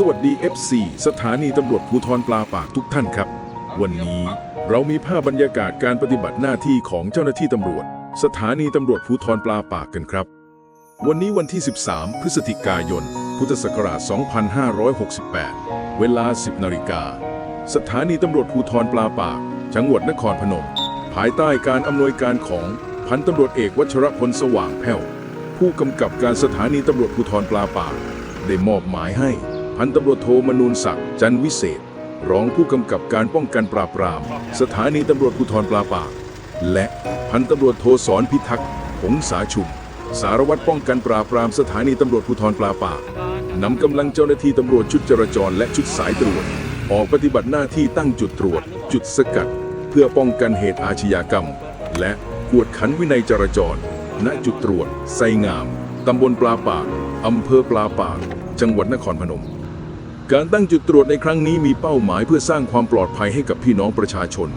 สวัสดี FC สถานีตำรวจภูธรปลาปากทุกท่านครับ วันนี้เรามีภาพบรรยากาศการปฏิบัติหน้าที่ของเจ้าหน้าที่ตำรวจ สถานีตำรวจภูธรปลาปากกันครับ วันนี้วันที่ 13 พฤศจิกายน พุทธศักราช 2568 เวลา 10 นาฬิกา สถานีตำรวจภูธรปลาปาก จังหวัดนครพนม ภายใต้การอำนวยการของพันตำรวจเอกวัชรพลสว่างแผ่วผู้กำกับการสถานีตำรวจภูธรปลาปาก ได้มอบหมายให้ พันตำรวจโทมนูนศักดิ์จันวิเศษ รองผู้กำกับการป้องกันปราบปราม สถานีตำรวจภูธรปลาปากและพันตำรวจโทสอนพิทักษ์หงสาชุม สารวัตรป้องกันปราบปรามสถานีตำรวจภูธรปลาปากนำกำลังเจ้าหน้าที่ตำรวจชุดจราจรและชุดสายตรวจ ออกปฏิบัติหน้าที่ตั้งจุดตรวจ จุดสกัด เพื่อป้องกันเหตุอาชญากรรม และกวดขันวินัยจราจร ณจุดตรวจไซงามตำบลปลาปากอำเภอปลาปาก จังหวัดนครพนม การตั้งจุดตรวจในครั้งนี้มีเป้าหมายเพื่อสร้างความปลอดภัยให้กับพี่น้องประชาชน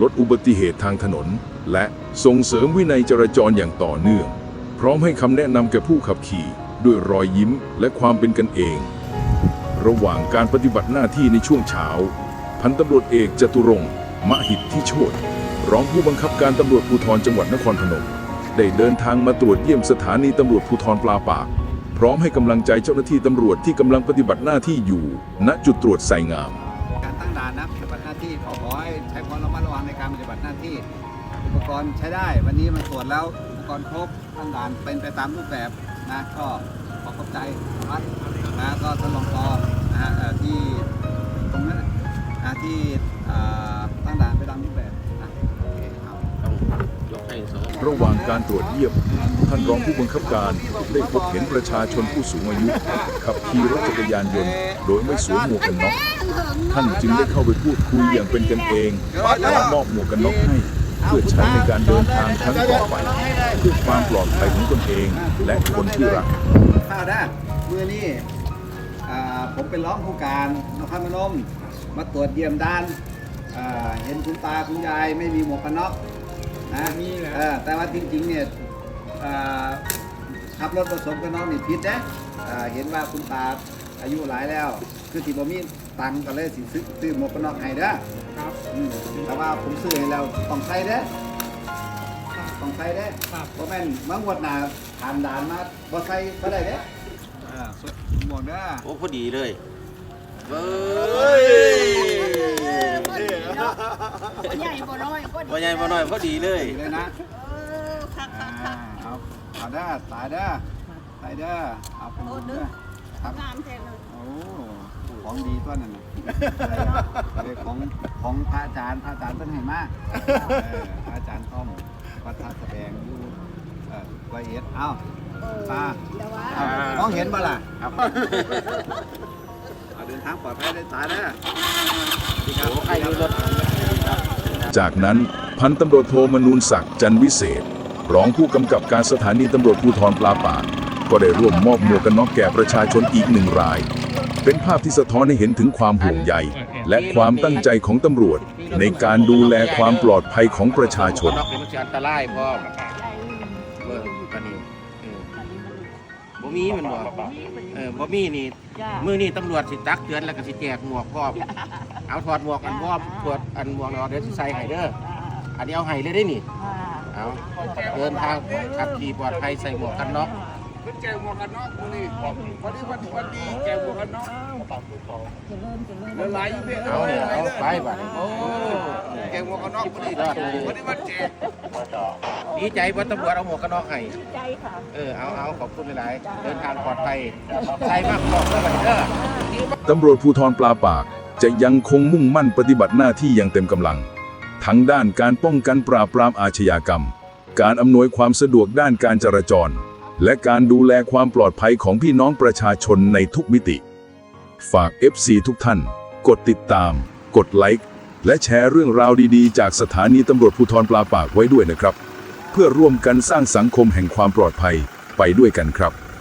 ลดอุบัติเหตุทางถนน และส่งเสริมวินัยจราจรอย่างต่อเนื่อง พร้อมให้คำแนะนำแก่ผู้ขับขี่ ด้วยรอยยิ้มและความเป็นกันเอง ระหว่างการปฏิบัติหน้าที่ในช่วงเช้า พันตำรวจเอกจตุรงค์มหิทธิโชตรองผู้บังคับการตำรวจภูธรจังหวัดนครพนม ได้เดินทางมาตรวจเยี่ยมสถานีตำรวจภูธรปลาปาก พร้อมให้กำลังใจเจ้าหน้าที่ตำรวจที่กำลังปฏิบัติหน้าที่อยู่ ณจุดตรวจไซงาม การตั้งด่านนะปฏิบัติหน้าที่ขอขอให้ใช้ความระมัดระวังในการปฏิบัติหน้าที่ อุปกรณ์ใช้ได้ วันนี้มาตรวจแล้วอุปกรณ์ครบตั้งด่านเป็นไปตามรูปแบบนะก็ขอขอบใจวัดนะก็ท่านรองปอนะฮะที่ตรงนั้นนะที่ตั้งด่านไปตามรูปแบบ ระหว่างการตรวจเยี่ยม ท่านรองผู้บังคับการได้พบเห็นประชาชนผู้สูงอายุ ขับขี่รถจักรยานยนต์ โดยไม่สวมหมวกกันน็อกท่านจึงได้เข้าไปพูดคุยอย่างเป็นกันเองและมอบหมวกกันน็อกให้เพื่อใช้ในการเดินทางครั้งต่อไปเพื่อความปลอดภัยของตนเอง และคนที่รักข้าวได้มือนี้ผมเป็นร้องผู้การนครพนมมาตรวจเยี่ยมด้านเห็นคุณตาคุณยายไม่มีหมวกกันน็อก นะเออแต่ว่าจริงๆเนี่ยอ่าขับรถผสมกันน็อกนี่ผิดนะอ่าเห็นว่าคุณตาอายุหลายแล้ว คือที่บ่มีตังค์ก็เลยสิซื้อซื้อหมวกกันน็อกให้เด้อครับแต่ว่าผมซื้อให้แล้วต้องใส่เด้อต้องใส่เด้อเพราะแม่นบางวันหนาผ่านด่านมาบ่ใส่ก็ได้เด้ออ่าหมวกเด้อโอ้พอดีเลยเบ้ย บ่ใหญ่บ่น้อยก็ดีว่าใหญ่บ่น้อยพอดีเลยดีเลยนะเออคักอ่าคักคักเอาเอาเด้อตายเด้อตายเด้อเอาเป็นบุญเด้อครับงามแท้เลยโอ้ของดีตัวนั้นน่ะเรื่องของของพระอาจารย์พระอาจารย์เป็นให้มากพระอาจารย์ต้อมวัดท่าแสดงอยู่เอ่อละเอียดเอ้า เออตาแต่ว่า เอามองเห็นบ่ล่ะเอา เดินทางปลอดภัยได้ตายเด้อสวัสดีครับโอ้ใครอยู่รถจากนั้นพันตำรวจโทมนูนศักดิ์จันทร์วิเศษ รองผู้กำกับการสถานีตำรวจภูธรปลาปากก็ได้ร่วมมอบหมวกกันน็อกแก่ประชาชนอีกหนึ่งราย เป็นภาพที่สะท้อนให้เห็นถึงความห่วงใย และความตั้งใจของตำรวจ ในการดูแลความปลอดภัยของประชาชน นอกเป็นมันจะอันตรายพร้อมเบิ่งปานนี้เออบ่มีมันบ่เออบ่มีนี่จ้า มื้อนี้ตำรวจสิตักเตือนแล้วก็สิแจกหมวกพร้อมเอาถอดหมวกอันพร้อมถอดอันหมวกเนาะเดี๋ยวสิใส่ให้เด้ออันนี้เอาให้เลยได้นี่เอาเดินทางขับขี่ปลอดภัยใส่หมวกกันน็อกแจกหมวกกันน็อกมื้อนี้วันนี้วันวันดีแจกหมวกกันน็อกเจริญเจริญเดินหลายอยู่เด้อเอาเนี่ยเอาไปบัดนี้โอ้ แจกหมวกกันน็อกมื้อนี้วันนี้วันแจก ดีใจว่าตำรวจเอาหมวกกันน็อกให้ใจค่ะเออเอาเอาขอบคุณหลายๆเดินทางปลอดภัยใส่มากบอกเลยบัดนี้เด้อตำรวจภูธรปลาปาก จะยังคงมุ่งมั่นปฏิบัติหน้าที่อย่างเต็มกำลัง ทั้งด้านการป้องกันปราบปรามอาชญากรรม การอำนวยความสะดวกด้านการจราจร และการดูแลความปลอดภัยของพี่น้องประชาชนในทุกมิติ ฝาก FC ทุกท่าน กดติดตาม กดไลค์และแชร์เรื่องราวดีๆ จากสถานีตำรวจภูธรปลาปากไว้ด้วยนะครับ เพื่อร่วมกันสร้างสังคมแห่งความปลอดภัยไปด้วยกันครับ